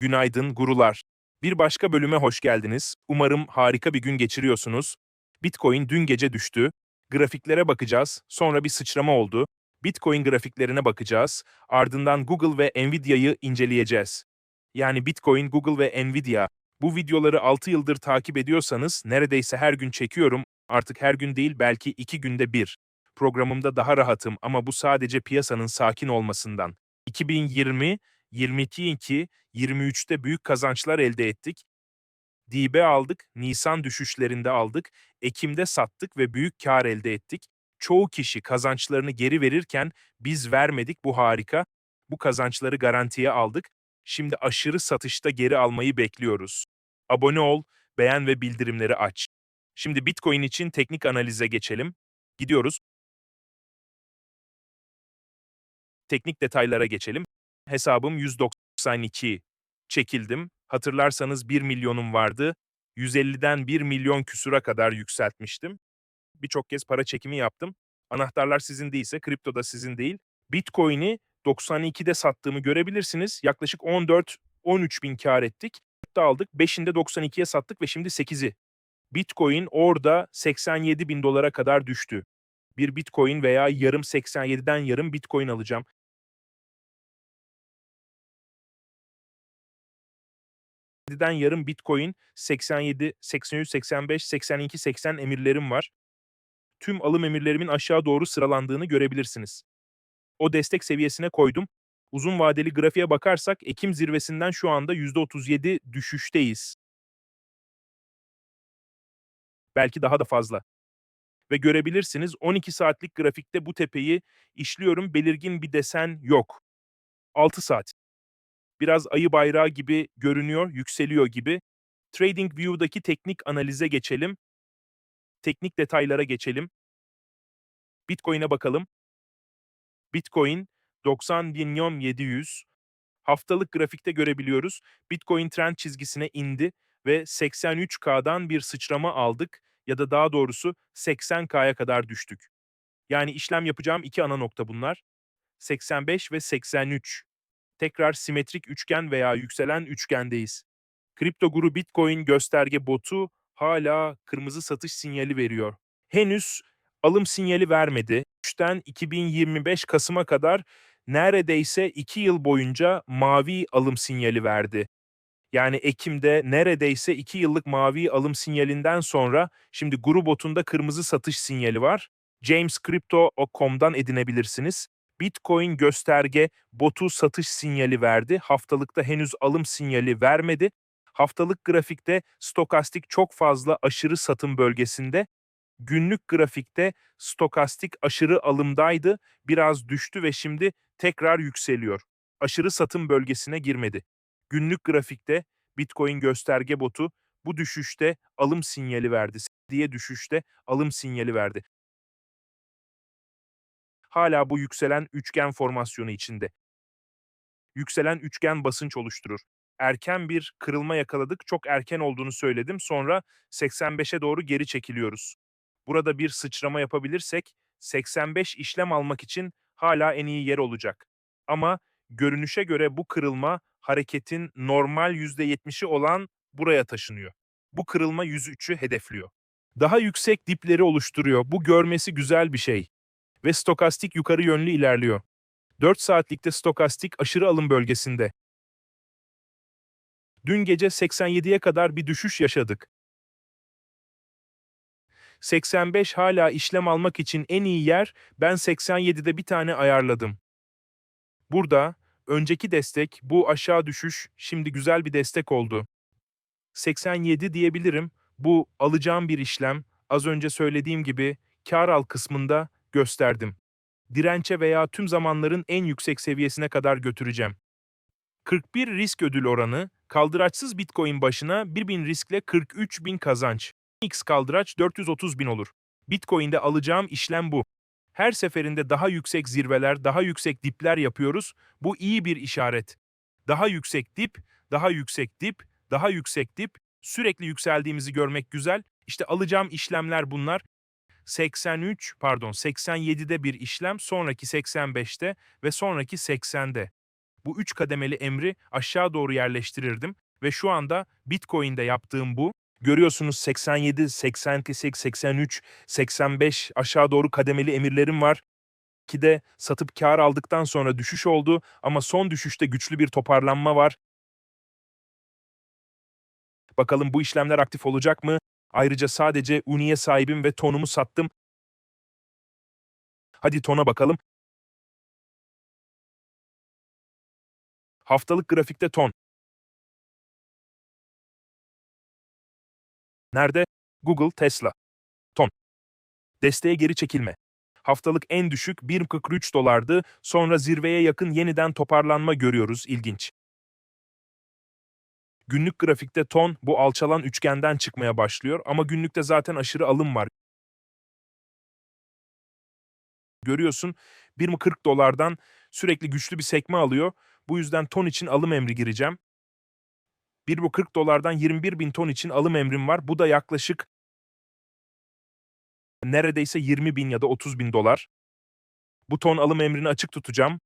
Günaydın gurular. Bir başka bölüme hoş geldiniz. Umarım harika bir gün geçiriyorsunuz. Bitcoin dün gece düştü. Grafiklere bakacağız. Sonra bir sıçrama oldu. Bitcoin grafiklerine bakacağız. Ardından Google ve Nvidia'yı inceleyeceğiz. Yani Bitcoin, Google ve Nvidia. Bu videoları 6 yıldır takip ediyorsanız neredeyse her gün çekiyorum. Artık her gün değil belki 2 günde bir. Programımda daha rahatım ama bu sadece piyasanın sakin olmasından. 2020 22 23'te büyük kazançlar elde ettik. Dibe aldık, Nisan düşüşlerinde aldık, Ekim'de sattık ve büyük kar elde ettik. Çoğu kişi kazançlarını geri verirken biz vermedik bu harika. Bu kazançları garantiye aldık. Şimdi aşırı satışta geri almayı bekliyoruz. Abone ol, beğen ve bildirimleri aç. Şimdi Bitcoin için teknik analize geçelim. Gidiyoruz. Teknik detaylara geçelim. Hesabım 192. Çekildim. Hatırlarsanız 1 milyonum vardı. 150'den 1 milyon küsura kadar yükseltmiştim. Birçok kez para çekimi yaptım. Anahtarlar sizin değilse kripto da sizin değil. Bitcoin'i 92'de sattığımı görebilirsiniz. Yaklaşık 14-13 bin kar ettik. Da aldık. 5'inde 92'ye sattık ve şimdi 8'i. Bitcoin orada 87 bin dolara kadar düştü. Bir Bitcoin veya yarım 87'den yarım Bitcoin alacağım. Den yarım Bitcoin 87, 83, 85, 82, 80 emirlerim var. Tüm alım emirlerimin aşağı doğru sıralandığını görebilirsiniz. O destek seviyesine koydum. Uzun vadeli grafiğe bakarsak Ekim zirvesinden şu anda %37 düşüşteyiz. Belki daha da fazla. Ve görebilirsiniz 12 saatlik grafikte bu tepeyi işliyorum. Belirgin bir desen yok. 6 saat biraz ayı bayrağı gibi görünüyor, yükseliyor gibi. TradingView'daki teknik analize geçelim. Teknik detaylara geçelim. Bitcoin'e bakalım. Bitcoin 90.700 haftalık grafikte görebiliyoruz. Bitcoin trend çizgisine indi ve 83K'dan bir sıçrama aldık ya da daha doğrusu 80K'ya kadar düştük. Yani işlem yapacağım iki ana nokta bunlar. 85 ve 83 tekrar simetrik üçgen veya yükselen üçgendeyiz. Kripto Guru Bitcoin gösterge botu hala kırmızı satış sinyali veriyor. Henüz alım sinyali vermedi. 3'ten 2025 Kasım'a kadar neredeyse 2 yıl boyunca mavi alım sinyali verdi. Yani Ekim'de neredeyse 2 yıllık mavi alım sinyalinden sonra şimdi Guru botunda kırmızı satış sinyali var. JamesCrypto.com'dan edinebilirsiniz. Bitcoin gösterge botu satış sinyali verdi. Haftalıkta henüz alım sinyali vermedi. Haftalık grafikte stokastik çok fazla aşırı satım bölgesinde. Günlük grafikte stokastik aşırı alımdaydı. Biraz düştü ve şimdi tekrar yükseliyor. Aşırı satım bölgesine girmedi. Günlük grafikte Bitcoin gösterge botu bu düşüşte alım sinyali verdi. Diye düşüşte alım sinyali verdi hala bu yükselen üçgen formasyonu içinde. Yükselen üçgen basınç oluşturur. Erken bir kırılma yakaladık. Çok erken olduğunu söyledim. Sonra 85'e doğru geri çekiliyoruz. Burada bir sıçrama yapabilirsek 85 işlem almak için hala en iyi yer olacak. Ama görünüşe göre bu kırılma hareketin normal %70'i olan buraya taşınıyor. Bu kırılma 103'ü hedefliyor. Daha yüksek dipleri oluşturuyor. Bu görmesi güzel bir şey ve stokastik yukarı yönlü ilerliyor. 4 saatlikte stokastik aşırı alım bölgesinde. Dün gece 87'ye kadar bir düşüş yaşadık. 85 hala işlem almak için en iyi yer, ben 87'de bir tane ayarladım. Burada, önceki destek, bu aşağı düşüş, şimdi güzel bir destek oldu. 87 diyebilirim, bu alacağım bir işlem, az önce söylediğim gibi, kar al kısmında gösterdim. Dirençe veya tüm zamanların en yüksek seviyesine kadar götüreceğim. 41 risk ödül oranı, kaldıraçsız Bitcoin başına 1000 riskle 43 bin kazanç. X kaldıraç 430 bin olur. Bitcoin'de alacağım işlem bu. Her seferinde daha yüksek zirveler, daha yüksek dipler yapıyoruz. Bu iyi bir işaret. Daha yüksek dip, daha yüksek dip, daha yüksek dip. Sürekli yükseldiğimizi görmek güzel. İşte alacağım işlemler bunlar. 83 pardon 87'de bir işlem, sonraki 85'te ve sonraki 80'de. Bu üç kademeli emri aşağı doğru yerleştirirdim ve şu anda Bitcoin'de yaptığım bu. Görüyorsunuz 87, 88, 83, 85 aşağı doğru kademeli emirlerim var. Ki de satıp kar aldıktan sonra düşüş oldu ama son düşüşte güçlü bir toparlanma var. Bakalım bu işlemler aktif olacak mı? Ayrıca sadece Uni'ye sahibim ve tonumu sattım. Hadi tona bakalım. Haftalık grafikte ton. Nerede? Google, Tesla. Ton. Desteğe geri çekilme. Haftalık en düşük 1.43 dolardı, sonra zirveye yakın yeniden toparlanma görüyoruz, ilginç. Günlük grafikte ton bu alçalan üçgenden çıkmaya başlıyor ama günlükte zaten aşırı alım var. Görüyorsun 1.40 dolardan sürekli güçlü bir sekme alıyor. Bu yüzden ton için alım emri gireceğim. 1.40 dolardan 21 bin ton için alım emrim var. Bu da yaklaşık neredeyse 20 bin ya da 30 bin dolar. Bu ton alım emrini açık tutacağım.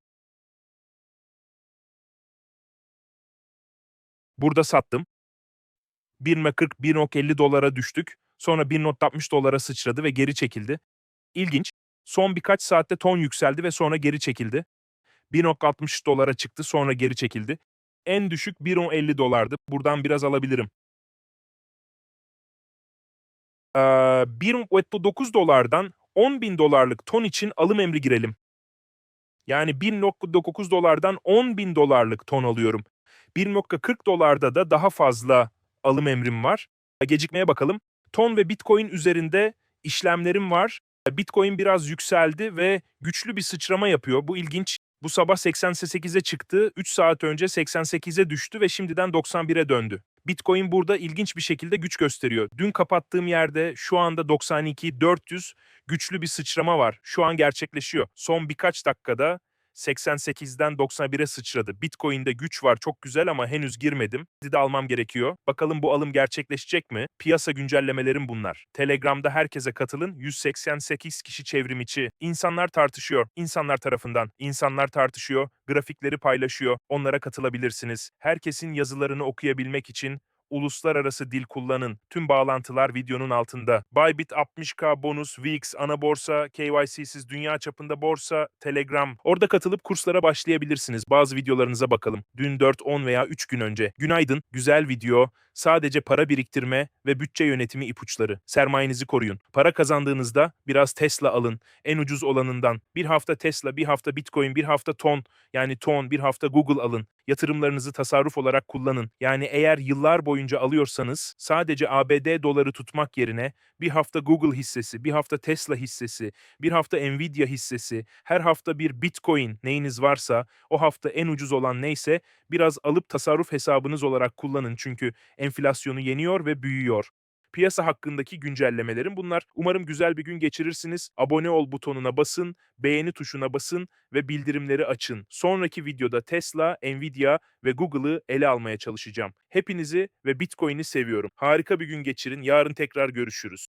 Burada sattım. 1.40, 1.50 dolara düştük. Sonra 1.60 dolara sıçradı ve geri çekildi. İlginç. Son birkaç saatte ton yükseldi ve sonra geri çekildi. 1.60 dolara çıktı sonra geri çekildi. En düşük 1.50 dolardı. Buradan biraz alabilirim. Ee, 1.9 dolardan 10 bin dolarlık ton için alım emri girelim. Yani 1.9 dolardan 10 bin dolarlık ton alıyorum. 1.40 dolarda da daha fazla alım emrim var. Gecikmeye bakalım. Ton ve Bitcoin üzerinde işlemlerim var. Bitcoin biraz yükseldi ve güçlü bir sıçrama yapıyor. Bu ilginç. Bu sabah 88'e çıktı, 3 saat önce 88'e düştü ve şimdiden 91'e döndü. Bitcoin burada ilginç bir şekilde güç gösteriyor. Dün kapattığım yerde şu anda 92 400 güçlü bir sıçrama var. Şu an gerçekleşiyor. Son birkaç dakikada 88'den 91'e sıçradı. Bitcoin'de güç var çok güzel ama henüz girmedim. de almam gerekiyor. Bakalım bu alım gerçekleşecek mi? Piyasa güncellemelerim bunlar. Telegram'da herkese katılın. 188 kişi çevrim içi. İnsanlar tartışıyor. İnsanlar tarafından. İnsanlar tartışıyor. Grafikleri paylaşıyor. Onlara katılabilirsiniz. Herkesin yazılarını okuyabilmek için uluslararası dil kullanın. Tüm bağlantılar videonun altında. Bybit 60k bonus, VIX, ana borsa, KYC'siz dünya çapında borsa, Telegram. Orada katılıp kurslara başlayabilirsiniz. Bazı videolarınıza bakalım. Dün 4, 10 veya 3 gün önce. Günaydın, güzel video. Sadece para biriktirme ve bütçe yönetimi ipuçları. Sermayenizi koruyun. Para kazandığınızda biraz Tesla alın. En ucuz olanından. Bir hafta Tesla, bir hafta Bitcoin, bir hafta ton yani ton, bir hafta Google alın. Yatırımlarınızı tasarruf olarak kullanın. Yani eğer yıllar boyunca alıyorsanız sadece ABD doları tutmak yerine bir hafta Google hissesi, bir hafta Tesla hissesi, bir hafta Nvidia hissesi, her hafta bir Bitcoin neyiniz varsa o hafta en ucuz olan neyse biraz alıp tasarruf hesabınız olarak kullanın çünkü enflasyonu yeniyor ve büyüyor. Piyasa hakkındaki güncellemelerim bunlar. Umarım güzel bir gün geçirirsiniz. Abone ol butonuna basın, beğeni tuşuna basın ve bildirimleri açın. Sonraki videoda Tesla, Nvidia ve Google'ı ele almaya çalışacağım. Hepinizi ve Bitcoin'i seviyorum. Harika bir gün geçirin. Yarın tekrar görüşürüz.